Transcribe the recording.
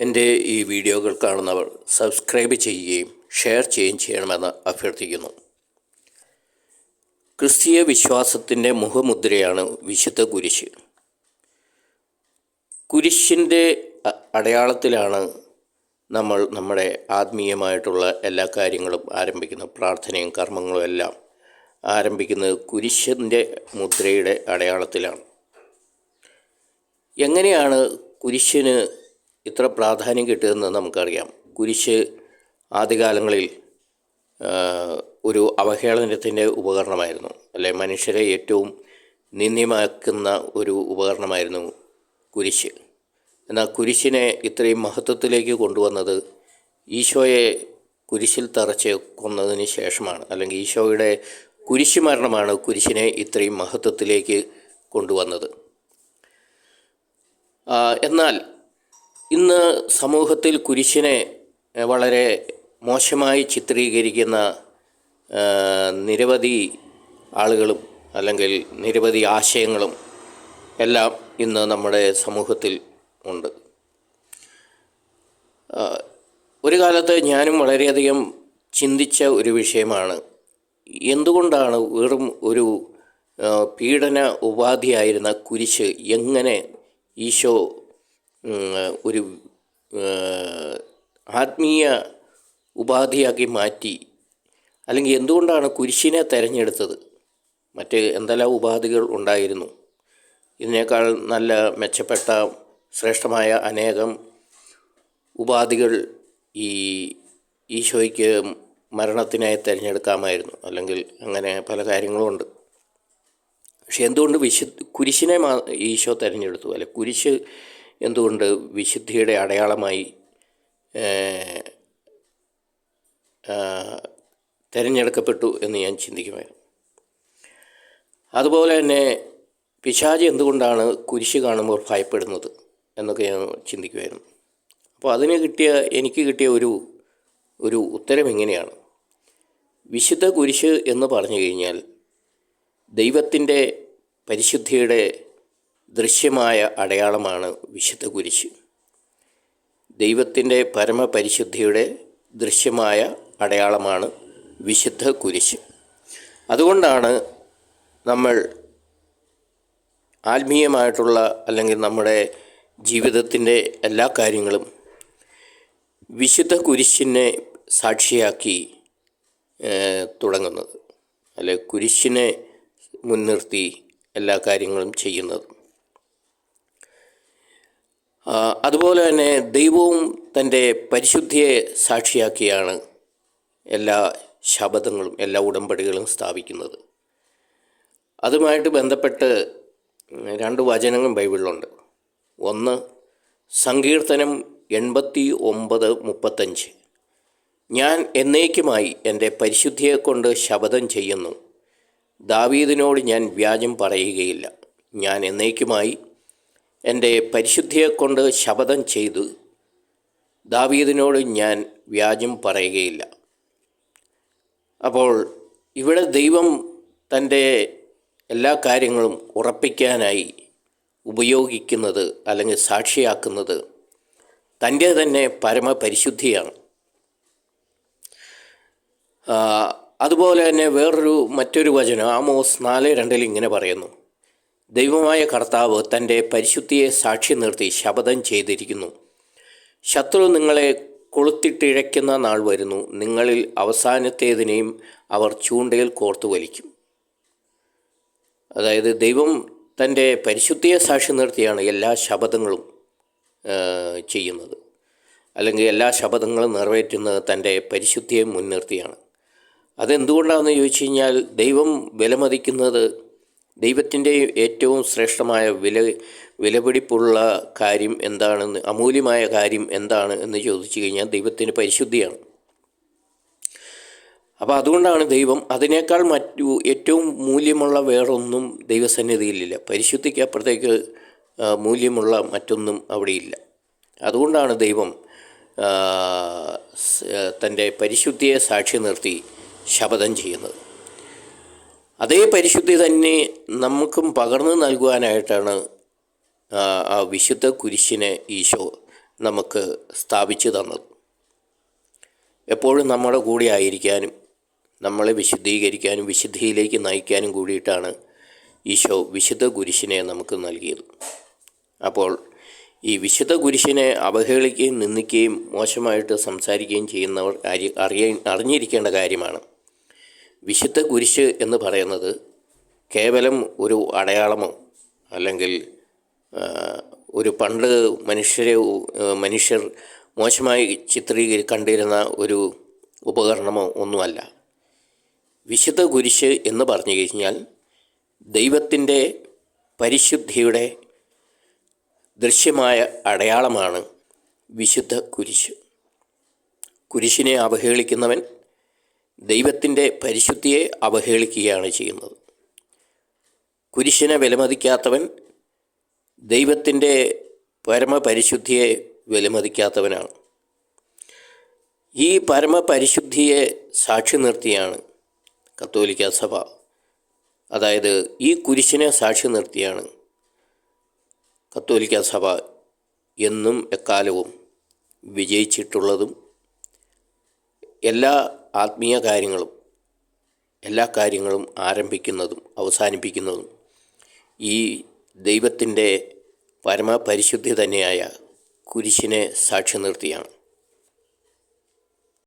എന്റെ ഈ വീഡിയോകൾ കാണുന്നവർ സബ്സ്ക്രൈബ് ചെയ്യുകയും ഷെയർ ചെയ്യുകയും ചെയ്യണമെന്ന് അഭ്യർത്ഥിക്കുന്നു. ക്രിസ്തീയ വിശ്വാസത്തിന്റെ മുഖമുദ്രയാണ് വിശുദ്ധ കുരിശ്. കുരിശിന്റെ അടയാളത്തിലാണ് നമ്മൾ നമ്മുടെ ആത്മീയമായിട്ടുള്ള എല്ലാ കാര്യങ്ങളും ആരംഭിക്കുന്നത്. പ്രാർത്ഥനയും കർമ്മങ്ങളും എല്ലാം ആരംഭിക്കുന്നത് കുരിശിന്റെ മുദ്രയുടെ അടയാളത്തിലാണ്. എങ്ങനെയാണ് കുരിശിന് ഇത്ര പ്രാധാന്യം കിട്ടിയതെന്ന് നമുക്കറിയാം. കുരിശ് ആദ്യകാലങ്ങളിൽ ഒരു അവഹേളനത്തിന്റെ ഉപകരണമായിരുന്നു. അല്ലെ മനുഷ്യരെ ഏറ്റവും നിന്ദ്യമാക്കുന്ന ഒരു ഉപകരണമായിരുന്നു കുരിശ്. എന്നാൽ കുരിശിനെ ഇത്രയും മഹത്വത്തിലേക്ക് കൊണ്ടുവന്നത് ഈശോയെ കുരിശിൽ തറച്ച് കൊന്നതിന് ശേഷമാണ്. അല്ലെങ്കിൽ ഈശോയുടെ കുരിശ് മരണമാണ് കുരിശിനെ ഇത്രയും മഹത്വത്തിലേക്ക് കൊണ്ടുവന്നത്. എന്നാൽ ഇന്ന് സമൂഹത്തിൽ കുരിശിനെ വളരെ മോശമായി ചിത്രീകരിക്കുന്ന നിരവധി ആളുകളും അല്ലെങ്കിൽ നിരവധി ആശയങ്ങളും എല്ലാം ഇന്ന് നമ്മുടെ സമൂഹത്തിൽ ഉണ്ട്. ഒരു കാലത്ത് ഞാനും വളരെയധികം ചിന്തിച്ച ഒരു വിഷയമാണ്. എന്തുകൊണ്ടാണ് വെറും ഒരു പീഡന ഉപാധിയായിരുന്ന കുരിശ് എങ്ങനെ ഈശോ ഒരു ആത്മീയ ഉപാധിയാക്കി മാറ്റി. അല്ലെങ്കിൽ എന്തുകൊണ്ടാണ് കുരിശിനെ തിരഞ്ഞെടുത്തത്? മറ്റ് എന്തെല്ലാം ഉപാധികൾ ഉണ്ടായിരുന്നു? ഇതിനേക്കാൾ നല്ല മെച്ചപ്പെട്ട ശ്രേഷ്ഠമായ അനേകം ഉപാധികൾ ഈ ഈശോയ്ക്ക് മരണത്തിനായി തിരഞ്ഞെടുക്കാമായിരുന്നു. അല്ലെങ്കിൽ അങ്ങനെ പല കാര്യങ്ങളുമുണ്ട്. പക്ഷെ എന്തുകൊണ്ട് വിശുദ്ധ കുരിശിനെ മാ ഈശോ തിരഞ്ഞെടുത്തു? അല്ലെ കുരിശ് എന്തുകൊണ്ട് വിശുദ്ധിയുടെ അടയാളമായി തിരഞ്ഞെടുക്കപ്പെട്ടു എന്ന് ഞാൻ ചിന്തിക്കുമായിരുന്നു. അതുപോലെ തന്നെ പിശാജ് എന്തുകൊണ്ടാണ് കുരിശ് കാണുമ്പോൾ ഭയപ്പെടുന്നത് എന്നൊക്കെ ഞാൻ ചിന്തിക്കുമായിരുന്നു. അപ്പോൾ അതിന് കിട്ടിയ എനിക്ക് കിട്ടിയ ഒരു ഒരു ഉത്തരം എങ്ങനെയാണ് വിശുദ്ധ കുരിശ് എന്ന് പറഞ്ഞു കഴിഞ്ഞാൽ ദൈവത്തിന്റെ പരിശുദ്ധിയുടെ ദൃശ്യമായ അടയാളമാണ് വിശുദ്ധ കുരിശ്. ദൈവത്തിന്റെ പരമപരിശുദ്ധിയുടെ ദൃശ്യമായ അടയാളമാണ് വിശുദ്ധ കുരിശ്. അതുകൊണ്ടാണ് നമ്മൾ ആത്മീയമായിട്ടുള്ള അല്ലെങ്കിൽ നമ്മുടെ ജീവിതത്തിന്റെ എല്ലാ കാര്യങ്ങളും വിശുദ്ധ കുരിശിനെ സാക്ഷിയാക്കി തുടങ്ങുന്നത്. അല്ലെ കുരിശിനെ മുൻനിർത്തി എല്ലാ കാര്യങ്ങളും ചെയ്യുന്നത്. അതുപോലെ തന്നെ ദൈവവും തന്റെ പരിശുദ്ധിയെ സാക്ഷിയാക്കിയാണ് എല്ലാ ശബദങ്ങളും എല്ലാ ഉടമ്പടികളും സ്ഥാപിക്കുന്നത്. അതുമായിട്ട് ബന്ധപ്പെട്ട് രണ്ട് വചനങ്ങളും ബൈബിളിലുണ്ട്. ഒന്ന് സങ്കീർത്തനം എൺപത്തി ഒമ്പത് മുപ്പത്തഞ്ച്. ഞാൻ എന്നേക്കുമായി എന്റെ പരിശുദ്ധിയെക്കൊണ്ട് ശപഥം ചെയ്യുന്നു. ദാവീദിനോട് ഞാൻ വ്യാജം പറയുകയില്ല. ഞാൻ എന്നേക്കുമായി എന്റെ പരിശുദ്ധിയെക്കൊണ്ട് ശപഥം ചെയ്തു ദാവീദിനോട് ഞാൻ വ്യാജം പറയുകയില്ല. അപ്പോൾ ഇവിടെ ദൈവം തന്റെ എല്ലാ കാര്യങ്ങളും ഉറപ്പിക്കാനായി ഉപയോഗിക്കുന്നത് അല്ലെങ്കിൽ സാക്ഷിയാക്കുന്നത് തന്റെ തന്നെ പരമപരിശുദ്ധിയാണ്. അതുപോലെ തന്നെ വേറൊരു മറ്റൊരു വചനം ആമോസ് നാല് രണ്ടിൽ ഇങ്ങനെ പറയുന്നു. ദൈവമായ കർത്താവ് തന്റെ പരിശുദ്ധിയെ സാക്ഷി നിർത്തി ശപഥം ചെയ്തിരിക്കുന്നു. ശത്രു നിങ്ങളെ കൊളുത്തിട്ടിഴയ്ക്കുന്ന നാൾ വരുന്നു. നിങ്ങളിൽ അവസാനത്തേതിനെയും അവർ ചൂണ്ടയിൽ കോർത്തു വലിക്കും. അതായത് ദൈവം തന്റെ പരിശുദ്ധിയെ സാക്ഷി നിർത്തിയാണ് എല്ലാ ശപഥങ്ങളും ചെയ്യുന്നത്. അല്ലെങ്കിൽ എല്ലാ ശപഥങ്ങളും നിറവേറ്റുന്നത് തന്റെ പരിശുദ്ധിയെ മുൻനിർത്തിയാണ്. അതെന്തുകൊണ്ടാണെന്ന് ചോദിച്ചു കഴിഞ്ഞാൽ ദൈവം വിലമതിക്കുന്നത് ദൈവത്തിന്റെ ഏറ്റവും ശ്രേഷ്ഠമായ വില വിലപിടിപ്പുള്ള കാര്യം എന്താണെന്ന് അമൂല്യമായ കാര്യം എന്താണ് എന്ന് ചോദിച്ചു കഴിഞ്ഞാൽ ദൈവത്തിന്റെ പരിശുദ്ധിയാണ്. അപ്പോൾ അതുകൊണ്ടാണ് ദൈവം അതിനേക്കാൾ മറ്റു ഏറ്റവും മൂല്യമുള്ള വേറൊന്നും ദൈവസന്നിധിയിലില്ല. പരിശുദ്ധിക്ക് അപ്പുറത്തേക്ക് മൂല്യമുള്ള മറ്റൊന്നും അവിടെയില്ല. അതുകൊണ്ടാണ് ദൈവം തന്റെ പരിശുദ്ധിയെ സാക്ഷി നിർത്തി ശപഥം ചെയ്യുന്നത്. അതേ പരിശുദ്ധി തന്നെ നമുക്കും പകർന്നു നൽകുവാനായിട്ടാണ് ആ, വിശുദ്ധ കുരിശിനെ ഈശോ നമുക്ക് സ്ഥാപിച്ചു തന്നത്. എപ്പോഴും നമ്മുടെ കൂടെ ആയിരിക്കാനും നമ്മളെ വിശുദ്ധീകരിക്കാനും വിശുദ്ധിയിലേക്ക് നയിക്കാനും കൂടിയിട്ടാണ് ഈശോ വിശുദ്ധ കുരിശിനെ നമുക്ക് നൽകിയത്. അപ്പോൾ ഈ വിശുദ്ധ കുരിശിനെ അവഹേളിക്കുകയും നിന്ദിക്കുകയും മോശമായിട്ട് സംസാരിക്കുകയും ചെയ്യുന്നവർ അറിയ അറിഞ്ഞിരിക്കേണ്ട കാര്യമാണ്. വിശുദ്ധ കുരിശ് എന്ന് പറയുന്നത് കേവലം ഒരു അടയാളമോ അല്ലെങ്കിൽ ഒരു പണ്ട് മനുഷ്യരെ മനുഷ്യർ മോശമായി ചിത്രീകരി കണ്ടിരുന്ന ഒരു ഉപകരണമോ ഒന്നുമല്ല. വിശുദ്ധ കുരിശ് എന്ന് പറഞ്ഞു കഴിഞ്ഞാൽ ദൈവത്തിന്റെ പരിശുദ്ധിയുടെ ദൃശ്യമായ അടയാളമാണ് വിശുദ്ധ കുരിശ്. കുരിശിനെ അവഹേളിക്കുന്നവൻ ദൈവത്തിന്റെ പരിശുദ്ധിയെ അവഹേളിക്കുകയാണ് ചെയ്യുന്നത്. കുരിശിനെ വിലമതിക്കാത്തവൻ ദൈവത്തിന്റെ പരമപരിശുദ്ധിയെ വിലമതിക്കാത്തവനാണ്. ഈ പരമപരിശുദ്ധിയെ സാക്ഷി നിർത്തിയാണ് കത്തോലിക്ക സഭ. അതായത് ഈ കുരിശിനെ സാക്ഷി നിർത്തിയാണ് കത്തോലിക്ക സഭ എന്നും എക്കാലവും വിജയിച്ചിട്ടുള്ളതും എല്ലാ ആത്മീയ കാര്യങ്ങളും എല്ലാ കാര്യങ്ങളും ആരംഭിക്കുന്നതും അവസാനിപ്പിക്കുന്നതും ഈ ദൈവത്തിന്റെ പരമപരിശുദ്ധി തന്നെയായ കുരിശിനെ സാക്ഷി നിർത്തിയാണ്